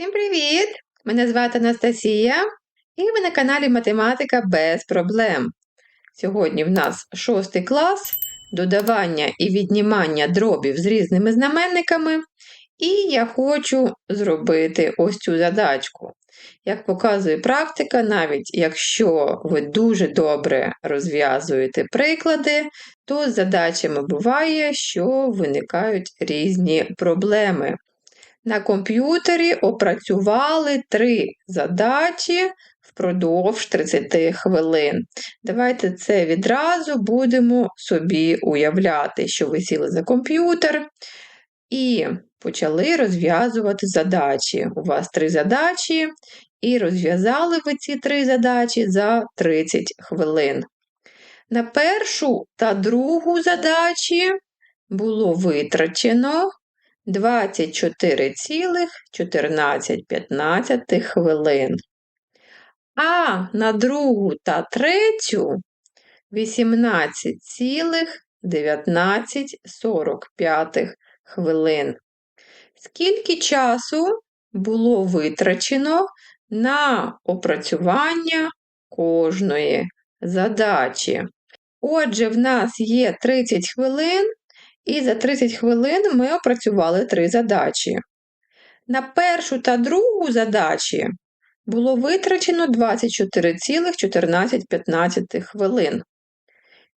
Всім привіт! Мене звати Анастасія, і ви на каналі Математика без проблем. Сьогодні в нас шостий клас додавання і віднімання дробів з різними знаменниками. І я хочу зробити ось цю задачку. Як показує практика, навіть якщо ви дуже добре розв'язуєте приклади, то з задачами буває, що виникають різні проблеми. На комп'ютері опрацювали три задачі впродовж 30 хвилин. Давайте це відразу будемо собі уявляти, що ви сіли за комп'ютер і почали розв'язувати задачі. У вас три задачі, і розв'язали ви ці три задачі за 30 хвилин. На першу та другу задачі було витрачено 24,14 хвилин. А на другу та третю 18,1945 хвилин. Скільки часу було витрачено на опрацювання кожної задачі? Отже, в нас є 30 хвилин, і за 30 хвилин ми опрацювали три задачі. На першу та другу задачі було витрачено 24,1415 хвилин.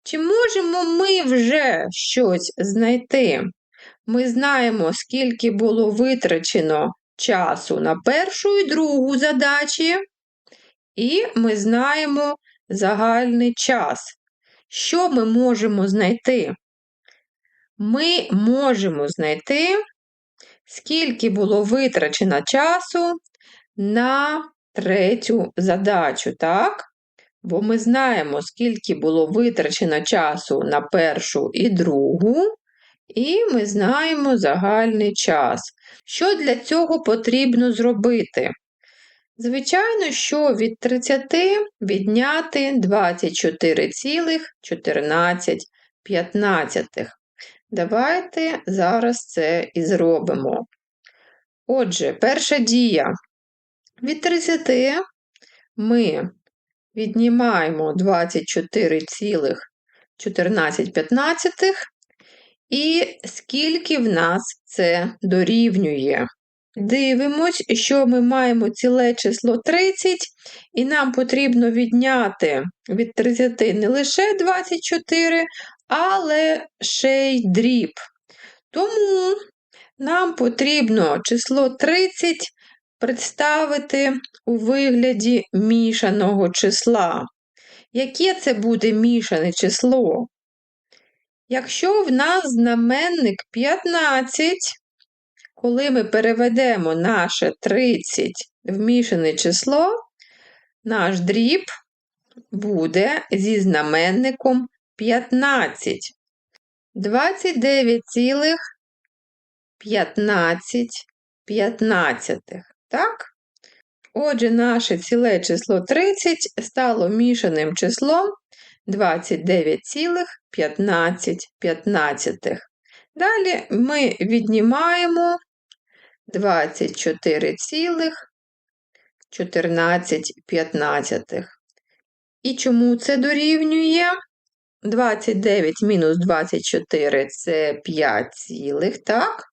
Чи можемо ми вже щось знайти? Ми знаємо, скільки було витрачено часу на першу і другу задачі, і ми знаємо загальний час. Що ми можемо знайти? Ми можемо знайти, скільки було витрачено часу на третю задачу, так? Бо ми знаємо, скільки було витрачено часу на першу і другу, і ми знаємо загальний час. Що для цього потрібно зробити? Звичайно, що від 30 відняти 24,14. Давайте зараз це і зробимо. Отже, перша дія. Від 30 ми віднімаємо 24,1415. і скільки в нас це дорівнює. Дивимось, що ми маємо ціле число 30, і нам потрібно відняти від 30 не лише 24, але ще й дріб. Тому нам потрібно число 30 представити у вигляді мішаного числа. Яке це буде мішане число? Якщо в нас знаменник 15, коли ми переведемо наше 30 в мішане число, наш дріб буде зі знаменником 15. 29,15 15. Так? Отже, наше ціле число 30 стало мішаним числом 29,15. 15. Далі ми віднімаємо 24,14. І чому це дорівнює? 29 мінус 24 це 5 цілих, так?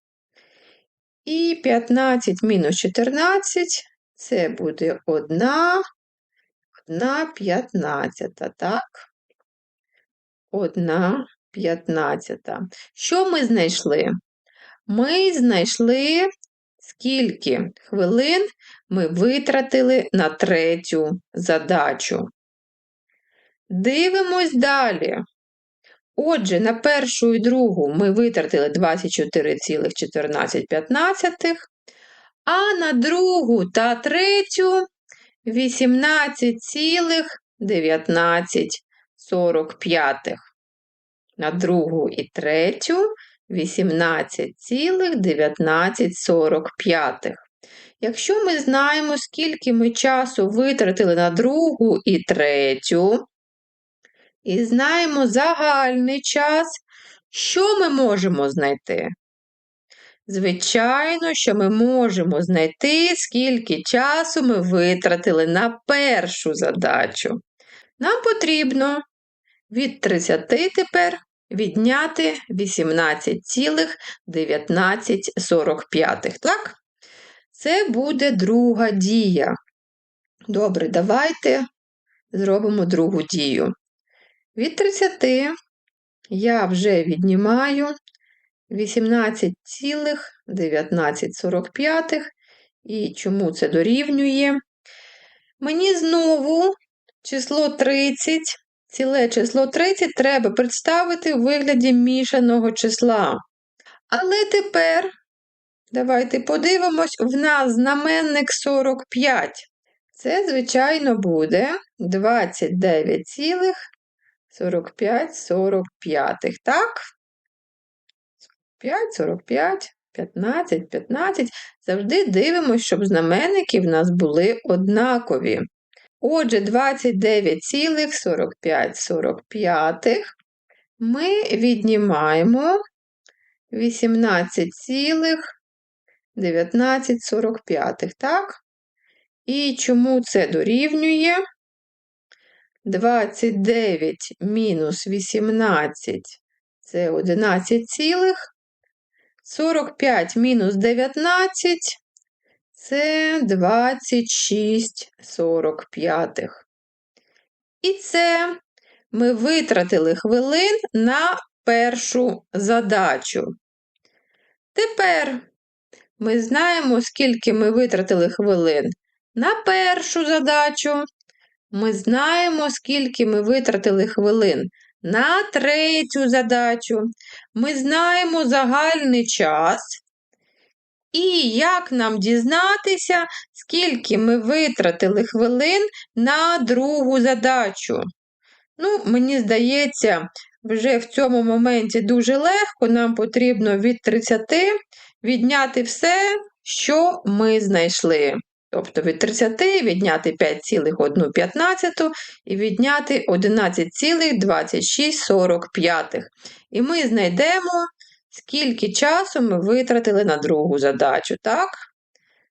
І 15 мінус 14 це буде 1, 1 15, так? 1 15. Що ми знайшли? Ми знайшли, скільки хвилин ми витратили на третю задачу. Дивимось далі. Отже, на першу і другу ми витратили 24,14, а на другу та третю 18,1945. На другу і третю 18,1945. Якщо ми знаємо, скільки ми часу витратили на другу і третю, і знаємо загальний час, що ми можемо знайти? Звичайно, що ми можемо знайти, скільки часу ми витратили на першу задачу. Нам потрібно від 30 тепер відняти 18,1945. Так? Це буде друга дія. Добре, давайте зробимо другу дію. Від 30 я вже віднімаю 18,1945. І чому це дорівнює? Мені знову число 30, ціле число 30 треба представити у вигляді мішаного числа. Але тепер, давайте подивимось, в нас знаменник 45. Це, звичайно, буде 29,45, так? 5, 45, 15, 15. Завжди дивимося, щоб знаменники в нас були однакові. Отже, 29,45 ми віднімаємо 18,1945, так? І чому це дорівнює? 29 мінус 18 це 11 цілих. 45 мінус 19 це 26 45. І це ми витратили хвилин на першу задачу. Тепер ми знаємо, скільки ми витратили хвилин на першу задачу. Ми знаємо, скільки ми витратили хвилин на третю задачу. Ми знаємо загальний час. І як нам дізнатися, скільки ми витратили хвилин на другу задачу? Ну, мені здається, вже в цьому моменті дуже легко, нам потрібно від 30 відняти все, що ми знайшли. Тобто від 30 відняти 5,1 і відняти 11,2645. І ми знайдемо, скільки часу ми витратили на другу задачу. Так?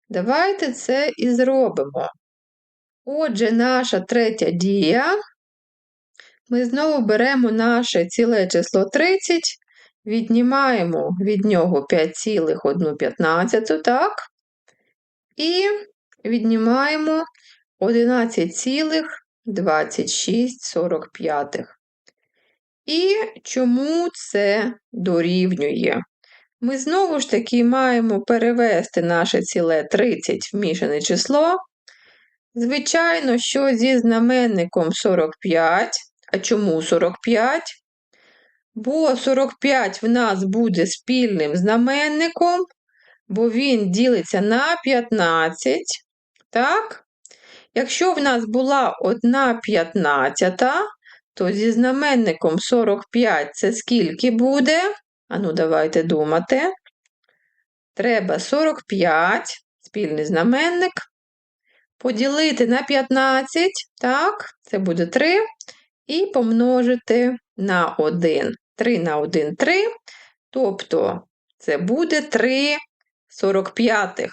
Давайте це і зробимо. Отже, наша третя дія. Ми знову беремо наше ціле число 30, віднімаємо від нього 5,1, так? І віднімаємо 11,2645. І чому це дорівнює? Ми знову ж таки маємо перевести наше ціле 30 в мішане число. Звичайно, що зі знаменником 45. А чому 45? Бо 45 в нас буде спільним знаменником, бо він ділиться на 15. Так? Якщо в нас була 1 п'ятнадцята, то зі знаменником 45 це скільки буде? Ану, давайте думати. Треба 45, спільний знаменник. Поділити на 15, так, це буде 3. І помножити на 1. 3 на 1 3. Тобто, це буде 3 45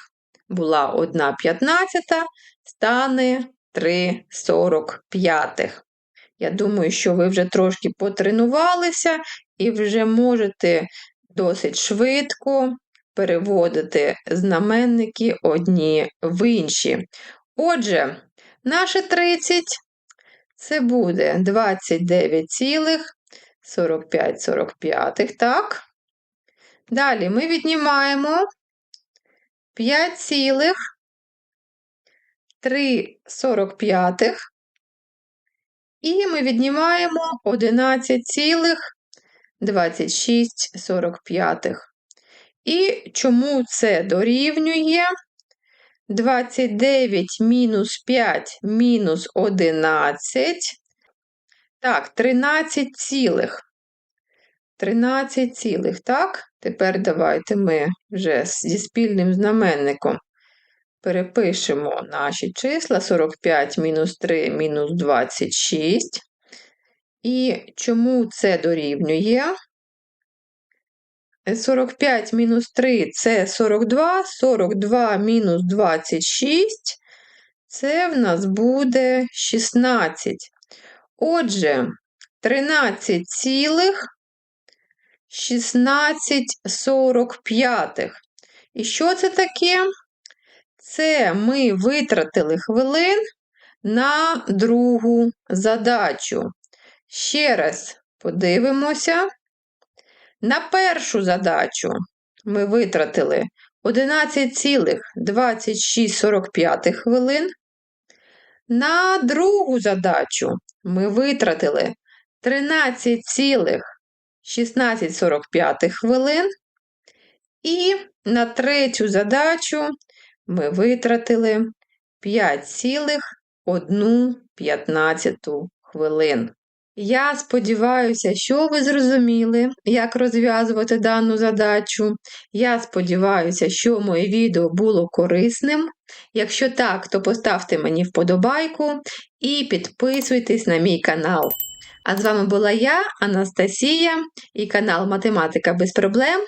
була 1 п'ятнадцята, стане 3 45. Я думаю, що ви вже трошки потренувалися і вже можете досить швидко переводити знаменники одні в інші. Отже, наше 30 це буде 29,45, так? Далі ми віднімаємо 5,345. І ми віднімаємо 11,2645. І чому це дорівнює? 29 мінус 5 мінус 11. Так, 13 цілих. 13 цілих, так? Тепер давайте ми вже зі спільним знаменником перепишемо наші числа 45 мінус 3 мінус 26. І чому це дорівнює? 45 мінус 3 це 42, 42 мінус 26 це в нас буде 16. Отже, 13 16 45. І що це таке? Це ми витратили хвилин на другу задачу. Ще раз подивимося. На першу задачу ми витратили 11,2645 хвилин. На другу задачу ми витратили 13,1645 хвилин. І на третю задачу ми витратили 5,115 хвилин. Я сподіваюся, що ви зрозуміли, як розв'язувати дану задачу. Я сподіваюся, що моє відео було корисним. Якщо так, то поставте мені вподобайку і підписуйтесь на мій канал. А з вами була я, Анастасія, і канал Математика без проблем.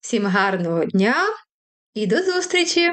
Всім гарного дня і до зустрічі!